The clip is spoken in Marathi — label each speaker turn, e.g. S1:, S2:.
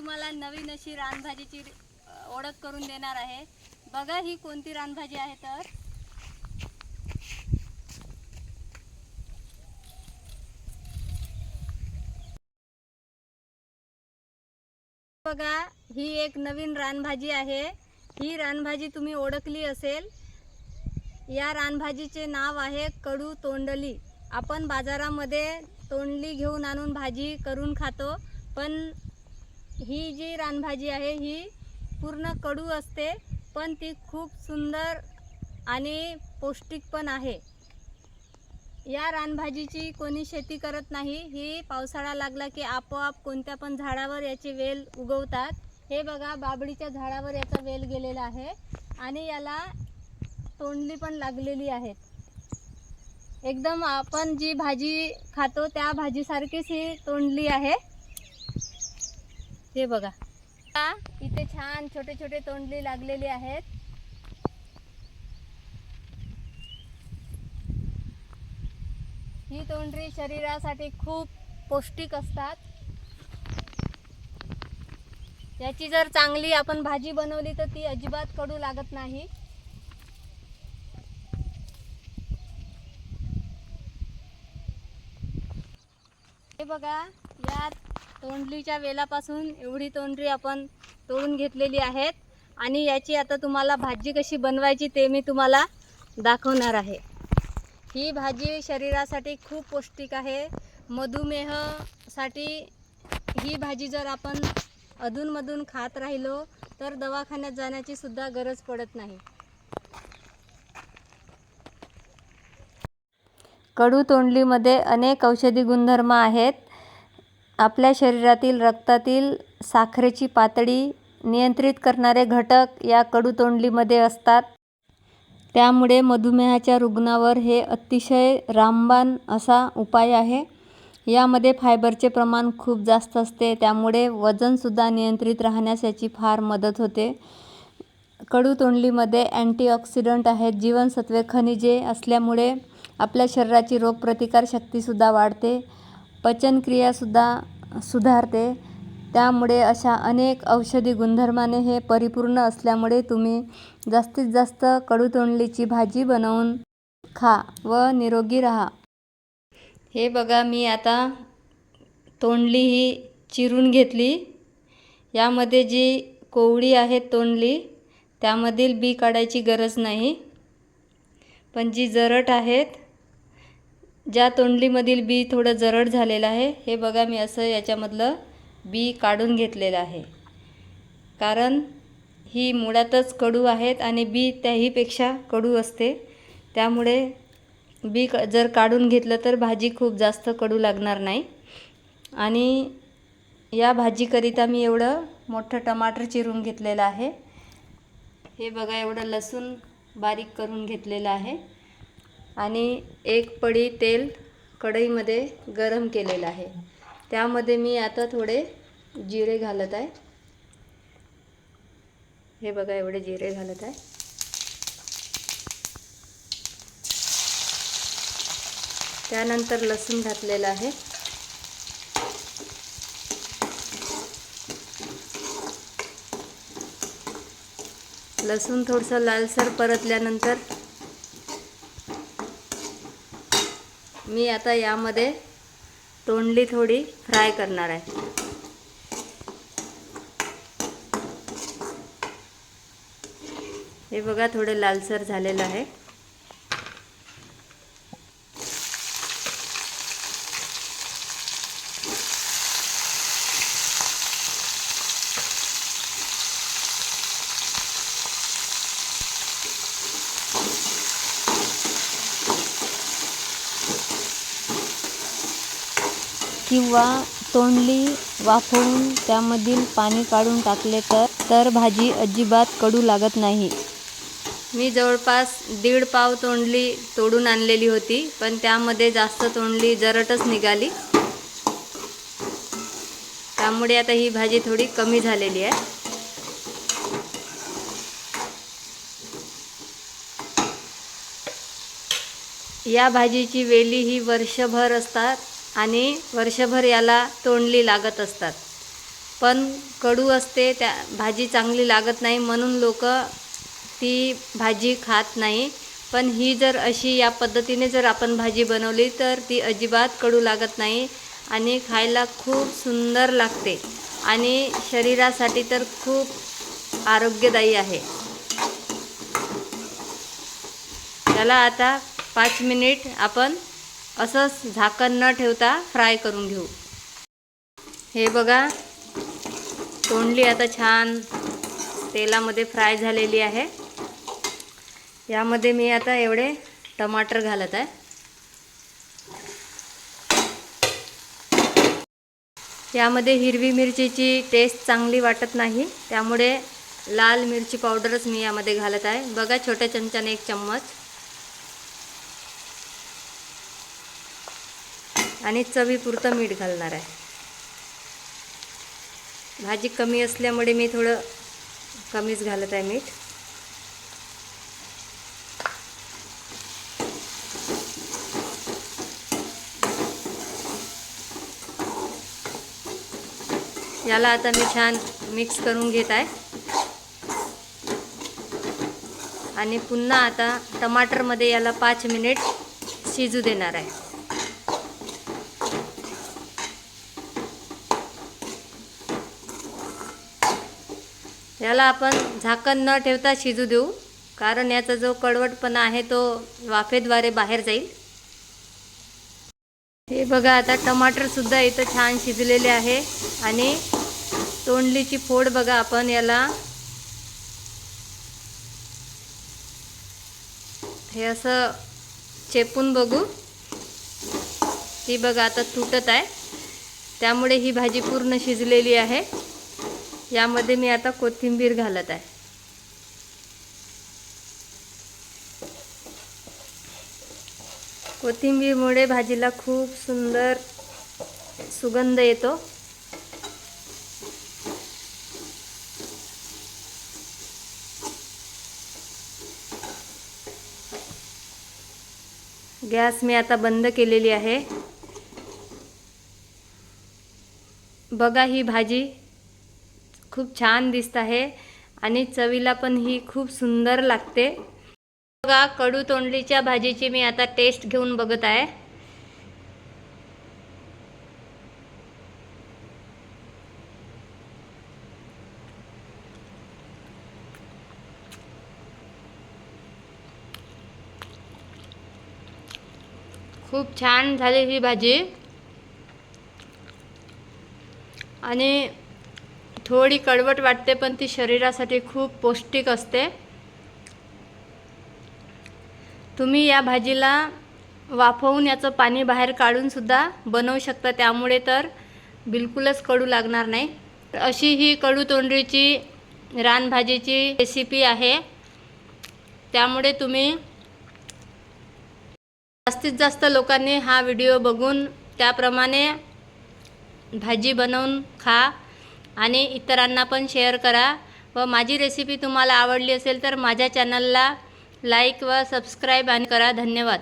S1: तुम्हाला नवीन अशी रानभाजीची ओळख करून देणार आहे. बघा ही कोणती रानभाजी आहे तर. बघा ही एक नवीन रानभाजी आहे. ही रानभाजी तुम्ही ओळखली असेल. या रानभाजीचे नाव आहे कडू तोंडली. आपण बाजारामध्ये तोंडली घेऊन आणून भाजी करून खातो पण ही जी रानभाजी आहे ही पूर्ण कडू असते पण ती खूप सुंदर आणि पौष्टिक पण आहे. या रानभाजीची कोणी शेती करत नाही ही पावसाळा लागला की आपोआप कोणत्या पण झाडावर याची वेल उगवतात. हे बघा बाबडीच्या झाडावर याचा वेल गेलेला आहे आणि याला तोंडली पण लागलेली आहेत एकदम आपण जी भाजी खातो त्या भाजीसारखीच ही तोंडली आहे. हे बघा. इथे छान छोटे छोटे तोंडली लागलेली आहेत. ही तोंडली शरीरासाठी खूप पौष्टिक असतात. याची जर चांगली आपण भाजी बनवली तर ती अजिबात कडू लागत नाही. हे बघा या तोंडलीच्या वेलापासून एवढी तोंडली आपण तोडून घेतलेली आहेत. आणि याची आता तुम्हाला भाजी कशी बनवायची ते मी तुम्हाला दाखवणार आहे. ही भाजी शरीरासाठी खूप पौष्टिक आहे. मधुमेहसाठी ही भाजी जर आपण अधूनमधून खात राहिलो तर दवाखान्यात जाण्याची सुद्धा गरज पडत नाही. कडू तोंडलीमध्ये अनेक औषधी गुणधर्म आहेत. आपल्या शरीरातील रक्तातील साखरेची पातळी नियंत्रित करणारे घटक या कडू तोंडलीमध्ये असतात. त्यामुळे मधुमेहाच्या रुग्णावर हे अतिशय रामबाण असा उपाय आहे. यामध्ये फायबरचे प्रमाण खूप जास्त असते त्यामुळे वजनसुद्धा नियंत्रित राहण्यास याची फार मदत होते. कडू तोंडलीमध्ये अँटीऑक्सिडंट आहेत जीवनसत्वे खनिजे असल्यामुळे आपल्या शरीराची रोगप्रतिकार शक्तीसुद्धा वाढते. पचनक्रियासुद्धा सुधारते. त्यामुळे अशा अनेक औषधी गुणधर्माने हे परिपूर्ण असल्यामुळे तुम्ही जास्तीत जास्त कडू तोंडलीची भाजी बनवून खा व निरोगी राहा. हे बघा मी आता तोंडली ही चिरून घेतली. यामध्ये जी कोवळी आहे तोंडली त्यामधील बी काढायची गरज नाही. पण जी जरट आहेत ज्या तोंडलीमधील बी थोडं जरड झालेलं आहे हे बघा मी असं याच्यामधलं बी काढून घेतलेलं आहे. कारण ही मुळातच कडू आहेत आणि बी त्याहीपेक्षा कडू असते. त्यामुळे बी क जर काढून घेतलं तर भाजी खूप जास्त कडू लागणार नाही. आणि या भाजीकरिता मी एवढं मोठं टमाटर चिरून घेतलेलं आहे. हे बघा एवढं लसूण बारीक करून घेतलेलं आहे. आणि एक पडी तेल कढईमध्ये गरम केलेलं आहे. त्यामध्ये मी आता थोडे जिरे घालत आहे. हे बघा एवढे जिरे घालत आहे. त्यानंतर लसूण घातलेलं आहे. लसूण थोडंसं लालसर परतल्यानंतर मी आता यामध्ये तोंडली थोडी फ्राय करणार आहे. हे बघा थोडे लालसर झालेलं आहे. किंवा तोंडली वाफवून त्यामधील पाणी काढून टाकले तर तर भाजी अजिबात कडू लागत नाही. मी जवळपास दीड पाव तोंडली तोडून आणलेली होती पण त्यामध्ये जास्त तोंडली जरटच निघाली. त्यामुळे आता ही भाजी थोडी कमी झालेली आहे. या भाजीची वेली ही वर्षभर असतात. आणि वर्षभर याला तोंडली लागत असतात. पण कडू असते त्या भाजी चांगली लागत नाही म्हणून लोक ती भाजी खात नाही. पण ही जर अशी या पद्धतीने जर आपण भाजी बनवली तर ती अजिबात कडू लागत नाही आणि खायला खूप सुंदर लागते आणि शरीरासाठी तर खूप आरोग्यदायी आहे. त्याला आता पाच मिनिट आपण असंच झाकण न ठेवता फ्राय करून घेऊ. हे बघा तोंडली आता छान तेलामध्ये फ्राय झालेली आहे. यामध्ये मी आता एवढे टमाटर घालत आहे. यामध्ये हिरवी मिरचीची टेस्ट चांगली वाटत नाही त्यामुळे लाल मिरची पावडरच मी यामध्ये घालत आहे. बघा छोट्या चमच्याने एक चम्मच. आणि चवीपुरतं मीठ घालणार आहे. भाजी कमी असल्यामुळे मी थोडं कमीच घालत आहे मीठ. याला आता मी छान मिक्स करून घेत आहे. आणि पुन्हा आता टमाटरमध्ये याला पाच मिनिट शिजू देणार आहे. याला आपण झाकण न ठेवता शिजू देऊ. कारण याचा जो कडवटपणा आहे तो वाफेद्वारे बाहेर जाईल. हे बघा आता टमाटरसुद्धा इथं छान शिजलेले आहे. आणि तोंडलीची फोड बघा आपण याला. हे असं चेपून बघू. ती बघा आता तुटत आहे. त्यामुळे ही भाजी पूर्ण शिजलेली आहे. यामध्ये मी आता कोथिंबीर घालत आहे. कोथिंबीरमुळे भाजीला खूप सुंदर सुगंध येतो. गॅस मी आता बंद केलेली आहे. बघा ही भाजी खूप छान दिसत आहे आणि चवीला पण ही खूप सुंदर लागते. बघा कडू तोंडलीच्या भाजीची मी आता टेस्ट घेऊन बघत आहे. खूप छान झाली ही भाजी. आणि थोडी कडवट वाटते पण ती शरीरासाठी खूप पौष्टिक असते. तुम्ही या भाजीला वाफवून याचं पाणी बाहेर काढूनसुद्धा बनवू शकता. त्यामुळे तर बिलकुलच कडू लागणार नाही. तर अशी ही कडू तोंडरीची रानभाजीची रेसिपी आहे. त्यामुळे तुम्ही जास्तीत जास्त लोकांनी हा व्हिडिओ बघून त्याप्रमाणे भाजी बनवून खा. आणि इतरांना पण शेअर करा. व माझी रेसिपी तुम्हाला आवडली असेल तर माझ्या चॅनलला लाईक व सबस्क्राईब आणि करा. धन्यवाद.